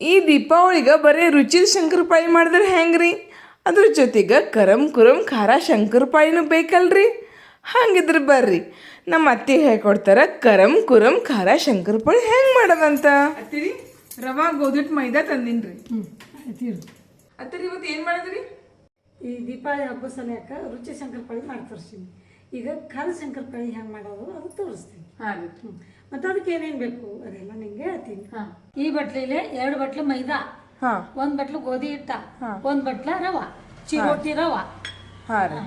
ಈ ದೀಪಾವಳಿಗೆ ಬರೀ ರುಚಿದ ಶಂಕರಪಾಳಿ ಮಾಡಿದ್ರೆ ಹೆಂಗ್ರಿ? ಅದ್ರ ಜೊತೆಗೆ ಕರಂ ಕುರಂ ಖಾರ ಶಂಕರಪಾಳಿನೂ ಬೇಕಲ್ರಿ? ಹಂಗಿದ್ರೆ ಬರ್ರಿ. ನಮ್ಮ ಅತ್ತೆ ಹೇಳ್ಕೊಡ್ತಾರೆ ಕರಂ ಕುರಂ ಖಾರ ಶಂಕರಪಾಳಿ ಹೆಂಗೆ ಮಾಡೋದಂತ? ಅತ್ತಿರಿ ರವಾ ಗೋಧಿಟ್ ಮೈದಾ ತಂದಿನ್ರಿ. ಅತ್ತಿರಿ ಇವತ್ತು ಏನು ಮಾಡಿದ್ರಿ? ಈ ದೀಪಾವಳಿ ಹಬ್ಬ ಸಲಕ ರುಚಿ ಶಂಕರಪಾಯಿ ಮಾಡಿ ತೋರಿಸ್ತೀನಿ. ಈಗ ಖಾರ ಶಂಕರಪಾಯಿ ಹೆಂಗೆ ಮಾಡೋದು ಅದು ತೋರಿಸ್ತೀನಿ. ಹಾಂ ರೀ ಹ್ಞೂ ಮತ್ತು ಅದಕ್ಕೆ ಏನೇನ್ ಬೇಕು? ಅದೆಲ್ಲ ನಿಂಗೆ ಹೇಳ್ತೀನಿ. ಈ ಬಟ್ಲಿಲೆ ಎರಡು ಬಟ್ಲು ಮೈದಾ. ಒಂದ್ ಒಂದು ಬಟ್ಲು ಗೋಧಿ ಹಿಟ್ಟ. ಒಂದು ಬಟ್ಲ ರವ. ಚಿರೋಟಿ ರವ. ಮತ್ತ ರೀ.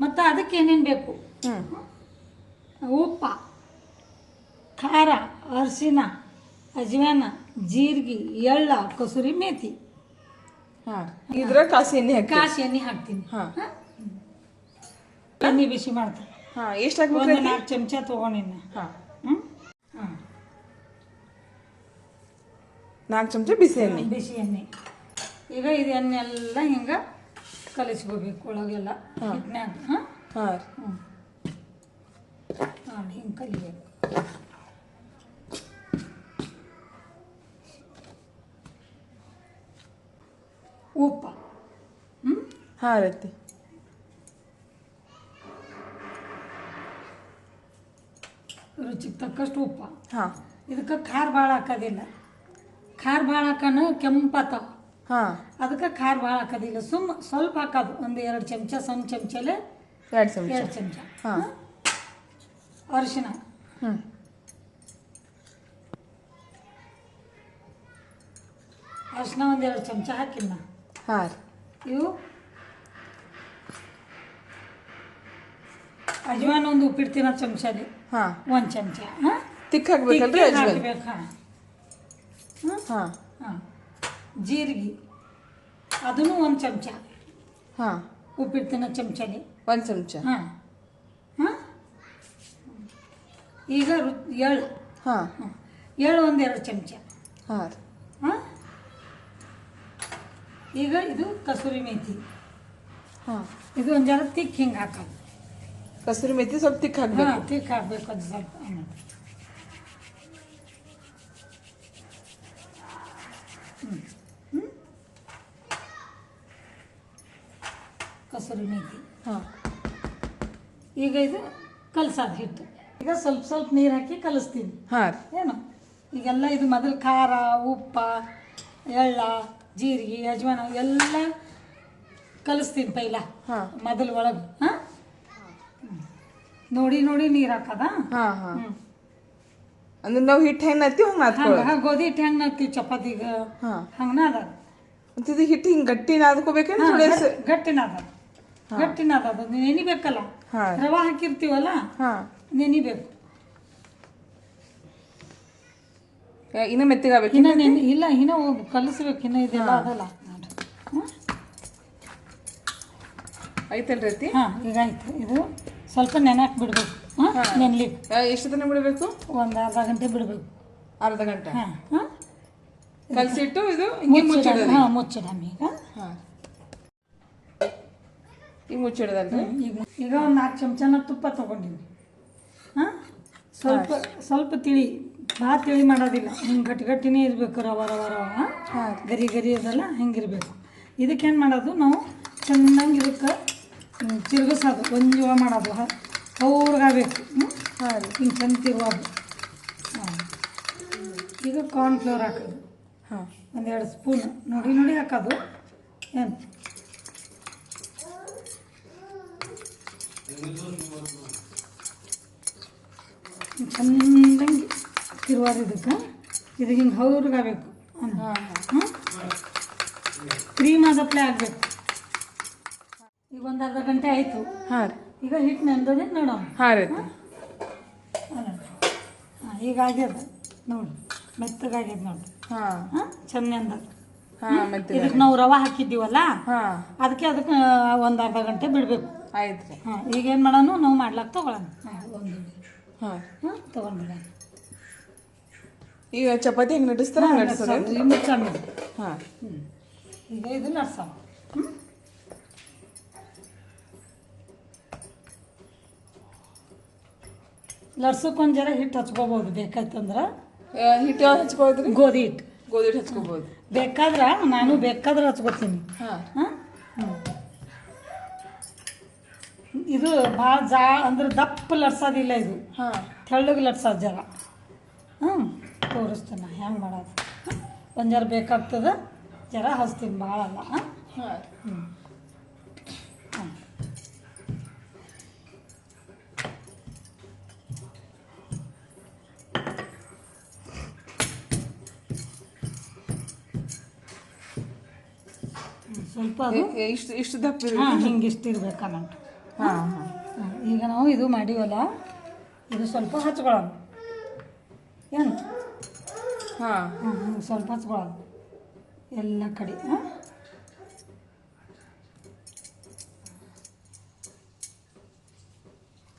ಮತ್ತು ಅದಕ್ಕೆ ಏನೇನು ಬೇಕು? ಉಪ್ಪ ಖಾರ ಅರಿಶಿನ ಅಜ್ವಾನ ಜೀರಿಗೆ ಎಳ್ಳ ಕಸೂರಿ ಮೇಥಿ ಹಾಂ. ಇದ್ರ ಕಾಸಿ ಎಣ್ಣೆ ಹಾಕಿ ಕಾಸಿ ಎಣ್ಣೆ ಹಾಕ್ತೀನಿ. ಹಾಂ. ಎಣ್ಣೆ ಬಿಸಿ ಮಾಡ್ತೀನಿ. ಹಾಂ ಎಷ್ಟು ಹಾಕ್ಬೇಕು ನಾಲ್ಕು ಚಮಚ ತೊಗೊಂಡಿನ. ಹಾಂ ಹಾಂ. ನಾಲ್ಕು ಚಮಚ ಬಿಸಿ ಎಣ್ಣೆ ಬಿಸಿ ಎಣ್ಣೆ ಈಗ ಇದು ಎಣ್ಣೆ ಎಲ್ಲ ಹಿಂಗೆ ಕಲಿಸ್ಕೋಬೇಕು ಒಳಗೆಲ್ಲ. ಹಿಟ್ನ್ಯಾಗ ಹಾಂ? ಹಾಂ ಹಾಂ ಹಿಂಗೆ ಕಲಿಬೇಕು. ಉಪ್ಪ. ಹ್ಞೂ ಹಾಂ ರತಿ ರುಚಿಗೆ ತಕ್ಕಷ್ಟು ಉಪ್ಪ. ಹಾಂ. ಇದಕ್ಕೆ ಖಾರ ಭಾಳ ಹಾಕೋದಿಲ್ಲ. ಖಾರ ಭಾಳ ಹಾಕನು ಕೆಂಪಾತಾವ ಹಾಂ. ಅದಕ್ಕೆ ಖಾರ ಭಾಳ ಹಾಕೋದಿಲ್ಲ ಸುಮ್ಮ ಸ್ವಲ್ಪ ಹಾಕೋದು. ಒಂದು ಎರಡು ಚಮಚ ಸಣ್ಣ ಚಮಚಲೆ ಎರಡು ಚಮಚ. ಎರಡು ಚಮಚ. ಹಾಂ. ಅರಿಶಿನ. ಹ್ಞೂ ಅರಿಶಿನ ಒಂದು ಎರಡು ಚಮಚ ಹಾಕಿಲ್ಲ ಹಾಂ ಇವು ಅಜ್ವಾನ ಒಂದು ಉಪ್ಪಿಡ್ತೀನ ಚಮಚಲಿ ಹಾಂ. ಒಂದು ಚಮಚ. ಹಾಂ? ತಿಕ್ ಹಾಕ್ಬೇಕಲ್ರಿ ಅಜ್ವಲ್ ಹಾಕ್ಬೇಕು ಹಾಂ. ಹಾಂ. ಹಾಂ. ಜೀರಿಗೆ. ಅದನ್ನು ಒಂದು ಚಮಚ. ಹಾಂ. ಉಪ್ಪಿಡ್ತೀನ ಚಮಚಲಿ ಒಂದು ಚಮಚ. ಹಾಂ. ಹಾಂ. ಈಗ ರು ಎಳ್ಳು ಹಾಂ. ಹಾಂ. ಎಳ್ಳು ಒಂದು ಎರಡು ಚಮಚ. ಹಾಂ. ರೀ ಹಾಂ. ಈಗ ಇದು ಕಸೂರಿ ಮೇಥಿ ಹಾಂ. ಇದು ಒಂದು ಜರ ತಿಕ್ ಹಿಂಗೆ ಹಾಕೋದು. ಕಸೂರಿ ಮೇಥಿ ಸ್ವಲ್ಪ ತಿಕ್ ಹಾಕಬೇಕು ಹಾಂ ತಿಕ್ ಹಾಕ್ಬೇಕು ಅದು ಸ್ವಲ್ಪ. ಕಸೂರಿ ಮೇಥಿ ಹಾಂ. ಈಗ ಇದು ಕಲಸಾದ ಹಿಟ್ಟು. ಈಗ ಸ್ವಲ್ಪ ಸ್ವಲ್ಪ ನೀರು ಹಾಕಿ ಕಲಿಸ್ತೀನಿ. ಹಾಂ ಏನು? ಈಗೆಲ್ಲ ಇದು ಮೊದಲು ಖಾರ ಉಪ್ಪ ಎಳ್ಳ ಜೀರಿಗೆ ಯಜಮಾನ ಎಲ್ಲ ಕಲಿಸ್ತೀನಿ ಪೈಲ. ಹಾಂ. ಮೊದಲು ಒಳಗೆ. ಹಾಂ? ನೋಡಿ ನೋಡಿ ನೀರು ಹಾಕದ? ಹಾಂ ಹಾಂ. ಅಂದ್ರೆ ನಾವು ಹಿಟ್ಟು ಹೆಂಗೆ ನಾತೀವಿ ಹಂಗೆ ನಾದ್ಕೊಳ್ಳಿ ಹಂಗೆ ಗೋಧಿ ಹಿಟ್ಟು ಹೆಂಗೆ ನಾಗ್ತೀವಿ ಚಪಾತಿಗೆ ಹಾಂ. ಹಂಗೆ ಅದ ಇದು ಹಿಟ್ಟು ಹಿಂಗೆ ಗಟ್ಟಿ ನಾದ್ಕೋಬೇಕೇನು ಥೋಡೆ ಸ- ಗಟ್ಟಿನ ಅದ. ನೆನಿಬೇಕಲ್ಲ ರವಾ ಹಾಕಿರ್ತೀವಲ್ಲ? ನೆನಿಬೇಕು ಇನ್ನ ಮೆತ್ತಗೆ ಇನ್ನ ನೆನೆ ಇಲ್ಲ ಇನ್ನ ಕಲಿಸ್ಬೇಕು. ಇನ್ನ ಇದೆಲ್ಲ ಅದಲ್ಲ? ಐತಲ್ರಿ ಹಾಂ ಈಗ ಆಯ್ತು. ಇದು ಸ್ವಲ್ಪ ನೆನಕ್ ಬಿಡ್ಬೇಕು ಹಾಂ ನೆನೆಲಿ. ಎಷ್ಟು ತನಕ ಬಿಡಬೇಕು? ಒಂದು ಅರ್ಧ ಗಂಟೆ ಬಿಡಬೇಕು. ಅರ್ಧ ಗಂಟೆ. ಹಾಂ ಹಾಂ. ಕಲಸಿಟ್ಟು ಇದು ಹಿಂಗೆ ಮುಚ್ಚಿಡೋದು ಹಾಂ ಮುಚ್ಚಿಡಮ್ ಈಗ. ಹಾಂ. ಈಗ ಮುಚ್ಚಿಡೋದಲ್ರಿ? ಈಗ ಈಗ ಒಂದು ನಾಲ್ಕು ಚಮಚನ ತುಪ್ಪ ತೊಗೊಂಡಿನಿ. ಹಾಂ? ಸ್ವಲ್ಪ ಸ್ವಲ್ಪ ತಿಳಿ ಭಾಳ ತಿಳಿ ಮಾಡೋದಿಲ್ಲ. ಹಿಂಗೆ ಗಟ್ಟಿ ಗಟ್ಟಿನೇ ಇರಬೇಕು ರವ ರವ ರವ ಹಾಂ? ಗರಿ ಗರಿ ಅದೆಲ್ಲ ಹೆಂಗಿರಬೇಕು. ಇದಕ್ಕೇನು ಮಾಡೋದು ನಾವು? ಚೆನ್ನಾಗಿ ಇದಕ್ಕೆ ತಿರುಗಿಸೋದು. ಒಂದು ಮಾಡೋದು. ಹ- ಹೌರ್ಗಾಗಬೇಕು ಹ್ಞೂ ಹಾಂ ಹಿಂಗೆ ಚೆಂದ ತಿರುಗೋದು. ಹಾಂ. ಈಗ ಕಾರ್ನ್ಫ್ಲವರ್ ಹಾಕೋದು. ಹಾಂ. ಒಂದೆರಡು ಸ್ಪೂನ್ ನೋಡಿ ನೋಡಿ ಹಾಕೋದು. ಏನು? ಚಂದಂಗೆ ತಿರುವಾರ ಇದಕ್ಕೆ. ಇದು ಹಿಂಗೆ ಹೌರ್ಗಾಗಬೇಕು ಕ್ರೀಮ್ ಆದಪ್ಲೆ ಆಗಬೇಕು. ಈಗ ಒಂದು ಅರ್ಧ ಗಂಟೆ ಆಯಿತು. ಹಾಂ ಈಗ ಹಿಟ್ಟು ನೆಂದದೆ ನೋಡೋಣ. ಹಾಂ ರೀ ಹಾಂ. ಈಗ ಆಗ್ಯದ. ನೋಡಿ. ಮೆತ್ತಗಾಗ್ಯದ ನೋಡಿ. ಹಾಂ. ಹಾಂ ಚೆನ್ನ ಇದಕ್ಕೆ ನಾವು ರವೆ ಹಾಕಿದ್ದೀವಲ್ಲ? ಹಾಂ. ಅದಕ್ಕೆ ಅದಕ್ಕೆ ಒಂದು ಅರ್ಧ ಗಂಟೆ ಬಿಡಬೇಕು. ಆಯ್ತು ರೀ ಹಾಂ ಈಗೇನು ಮಾಡೋಣ ನಾವು ಮಾಡ್ಲಾಕ ತೊಗೊಳೋಣ. ಹಾಂ ಒಂದು ಹಾಂ ಹಾಂ ತೊಗೊಂಡ್ಬಿಡೋಣ ಈಗ ಚಪಾತಿ ಹೆಂಗೆ ನಡಿಸ್ತಾರ? ನಡಿಸೋದು ಮುಚ್ಚಣ್ಣ ಹಾಂ. ಹ್ಞೂ ಈಗ ಇದು ನಡ್ಸೋಣ. ಹ್ಞೂ ಲಡ್ಸಕ್ಕೆ ಒಂದು ಜರ ಹಿಟ್ಟು ಹಚ್ಕೋಬೋದು. ಬೇಕಾಯ್ತಂದ್ರೆ? ಹಿಟ್ಟು ಯಾವ್ದು ಗೋಧಿ ಹಿಟ್ಟು ಗೋಧಿ ಹಿಟ್ಟು ಹಚ್ಕೋಬೋದು. ಬೇಕಾದ್ರೆ ನಾನು ಬೇಕಾದ್ರೆ ಹಚ್ಕೋತೀನಿ. ಹಾ. ಹಾಂ? ಇದು ಭಾಳ ಜಾ ಅಂದ್ರೆ ದಪ್ಪ ಲಟ್ಸೋದಿಲ್ಲ ಇದು. ಹಾ. ತೆಳ್ಳಗೆ ಲಟ್ಸೋದು ಜರ ಹ್ಞೂ ತೋರಿಸ್ತೀನಿ ಹೆಂಗೆ ಮಾಡೋದು. ಒಂದು ಜರ ಬೇಕಾಗ್ತದೆ ಜರ ಹಚ್ತೀನಿ ಭಾಳ ಅಲ್ಲ ಹಾಂ. ಹ್ಞೂ ಸ್ವಲ್ಪ ಇಷ್ಟು ಇಷ್ಟು ದಪ್ಪ ಹಾಂ ಹಿಂಗೆ ಇಷ್ಟು ಇರ್ಬೇಕು ಹಾ ಹಾ, ಈಗ ನಾವು ಇದು ಮಾಡೀವಲ್ಲ ಇದು ಸ್ವಲ್ಪ ಹಚ್ಕೊಳ್ಳೋದು ಏನು? ಹಾಂ. ಹಾಂ ಹಿಂಗೆ ಸ್ವಲ್ಪ ಹಚ್ಕೊಳ್ಳೋದು ಎಲ್ಲ ಕಡೆ ಹಾಂ.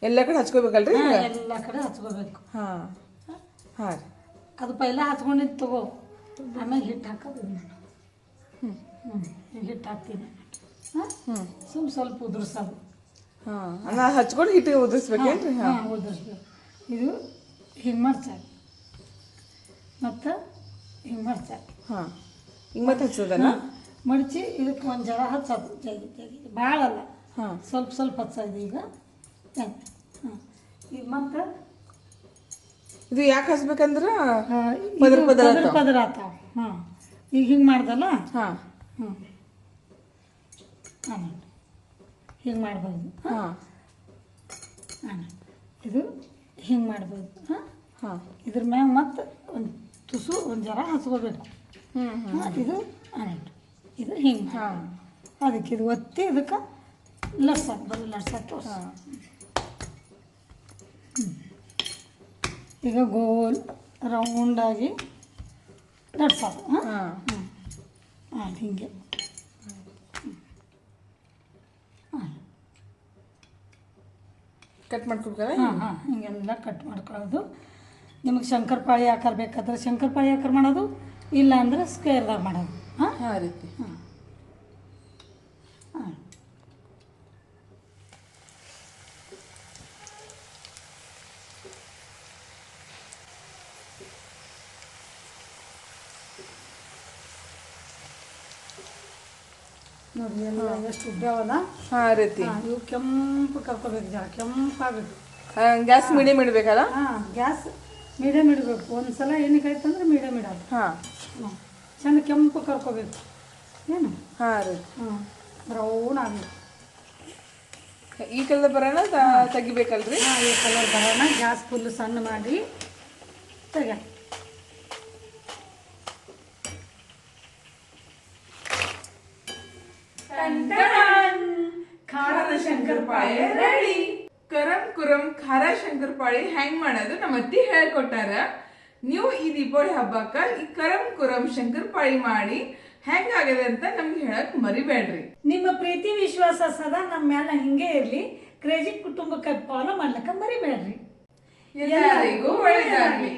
ಎಲ್ಲ ಕಡೆ ಹಚ್ಕೋಬೇಕಲ್ರಿ ಎಲ್ಲ ಕಡೆ ಹಚ್ಕೋಬೇಕು. ಹಾಂ. ಹಾಂ ರೀ. ಅದು ಪೈಲ ಹಚ್ಕೊಂಡಿದ್ದು ತಗೋ. ಆಮೇಲೆ ಹಿಟ್ಟು ಹಾಕೋದು ನಾನು. ಹ್ಞೂ ಈಗ ಹಿಟ್ಟು ಹಾಕ್ತೀನಿ. ಹಾಂ? ಹ್ಞೂ ಸ್ವಲ್ಪ ಸ್ವಲ್ಪ ಉದುರ್ಸೋದು. ನಾ ಹಚ್ಕೊಂಡು ಹಿಟ್ಟಿಗೆ ಉದುರಿಸ್ಬೇಕೇನ್ರಿ ಹಾ ಹಾಂ. ಉದುರಿಸ್ಬೇಕು ಇದು ಹಿಂಗೆ ಮಾಡ್ತಾರೆ. ಮತ್ತು ಹಿಂಗೆ ಮಾಡ್ತಾರೆ. ಹಾ. ಈಗ ಮತ್ತೆ ಹಚ್ಚೋದಲ್ಲ ಮಡಚಿ ಇದಕ್ಕೆ ಒಂದು ಜಡ ಹಚ್ಚೋದು. ಜಗಿ ಜಗಿ ಭಾಳ ಅಲ್ಲ ಹಾ. ಸ್ವಲ್ಪ ಸ್ವಲ್ಪ ಹಚ್ಚೋದು ಈಗ. ಹಾಂ. ಈಗ ಮತ್ತೆ ಇದು ಯಾಕೆ ಹಚ್ಬೇಕಂದ್ರೆ? ಪದರ ಪದರ. ಪದರ ಆತಾವ ಹಾಂ. ಈಗ ಹಿಂಗೆ ಮಾಡ್ದಲ್ಲ? ಹಾಂ. ಹ್ಞೂ ಹಾಂ ಹಿಂಗೆ ಮಾಡ್ಬೋದು. ಹಾ? ಹಾಂ. ಇದು? ಹಿಂಗೆ ಮಾಡ್ಬೋದು. ಹಾಂ? ಹಾಂ. ಇದ್ರ ಮ್ಯಾಗ ಮತ್ತೆ ಒಂದು ತುಸು ಒಂದು ಜರ ಹಚ್ಕೋಬೇಕು. ಹ್ಮ್ ಇದು ಆನೆಟ್ ಇದು ಹಿಂಗೆ ಹಾಂ. ಅದಕ್ಕೆ ಇದು ಒತ್ತಿ ಇದಕ್ಕೆ ಲಟ್ಸಕ್ಕೆ ಬರೀ ಲಟ್ಸಕ್ಕೆ ತೋರಿಸ. ಈಗ ಗೋಲ್ ರೌಂಡಾಗಿ ಲಟ್ಸೋದು ಹಾಂ? ಹಾಂ. ಹಾಂ ಹಿಂಗೆ. ಕಟ್ ಮಾಡ್ಕೊಬೇಕಲ್ಲ ಹಾಂ ಹಾಂ. ಹಿಂಗೆಲ್ಲ ಕಟ್ ಮಾಡ್ಕೊಳ್ಳೋದು. ನಿಮಗೆ ಶಂಕರಪಾಳಿ ಆಕಾರ ಬೇಕಾದ್ರೆ ಶಂಕರಪಾಳಿ ಆಕಾರ ಮಾಡೋದು ಇಲ್ಲ ಅಂದ್ರೆ ಸ್ಕ್ವೇರ್ದಾಗ ಮಾಡೋದು. ಹಾಂ? ಹಾ ರೀತಿ. ಹಾಂ. ನೋಡಿ ಎಲ್ಲ ಎಷ್ಟು ಉದ್ದಾವಲ್ಲ ಹಾ ರೀತಿ. ಇವು ಕೆಂಪು ಕರ್ಕೋಬೇಕು ಜರ ಕೆಂಪಾಗಬೇಕು ಗ್ಯಾಸ್ ಮೀಡಿಯಂ ಇಡಬೇಕಲ್ಲ? ಹಾಂ ಗ್ಯಾಸ್ ಮೀಡಿಯಮ್ ಇಡಬೇಕು. ಒಂದು ಸಲ ಆಯ್ತು ಅಂದ್ರೆ ಮೀಡಿಯಮ್ ಇಡೋದು. ಹಾ. ಹ್ಞೂ ಚಂದ ಕೆಂಪು ಕರ್ಕೋಬೇಕು. ಏನು? ಹಾ ರೀ ಹಾಂ ಬ್ರೌನ್ ಆಗಬೇಕು. ಈ ಕಲರ್ ಬರೋಣ ತೆಗಿಬೇಕಲ್ರಿ? ಹಾಂ ಈ ಕಲರ್ ಬರೋಣ. ಗ್ಯಾಸ್ ಫುಲ್ ಸಣ್ಣ ಮಾಡಿ ತೆಗ ಶಂಕರಪಾಳೆ ರೆಡಿ ಕರಂ ಕುರಂ ಖಾರ ಶಂಕರಪಾಳಿ ಹ್ಯಾಂಗ್ ಮಾಡೋದು ನಮ್ಮ ಅತ್ತಿ ಹೇಳ್ಕೊಟ್ಟಾರ. ನೀವು ಈ ದೀಪಾವಳಿ ಹಬ್ಬಕ್ಕ ಈ ಕರಂ ಕುರಂ ಶಂಕರಪಾಳಿ ಮಾಡಿ ಹೆಂಗಾಗದೆ ಅಂತ ನಮ್ಗೆ ಹೇಳಕ್ ಮರಿಬೇಡ್ರಿ. ನಿಮ್ಮ ಪ್ರೀತಿ ವಿಶ್ವಾಸ ಸದಾ ನಮ್ಮ ಮ್ಯಾಲ ಹಿಂಗೆ ಇರಲಿ. ಕ್ರೇಜಿ ಕುಟುಂಬಕ್ಕೆ ಫಾಲೋ ಮಾಡ್ಲಕ್ಕ ಮರಿಬೇಡ್ರಿ. ಎಲ್ಲರಿಗೂ ಒಳ್ಳೇದಾಗ್ಲಿ.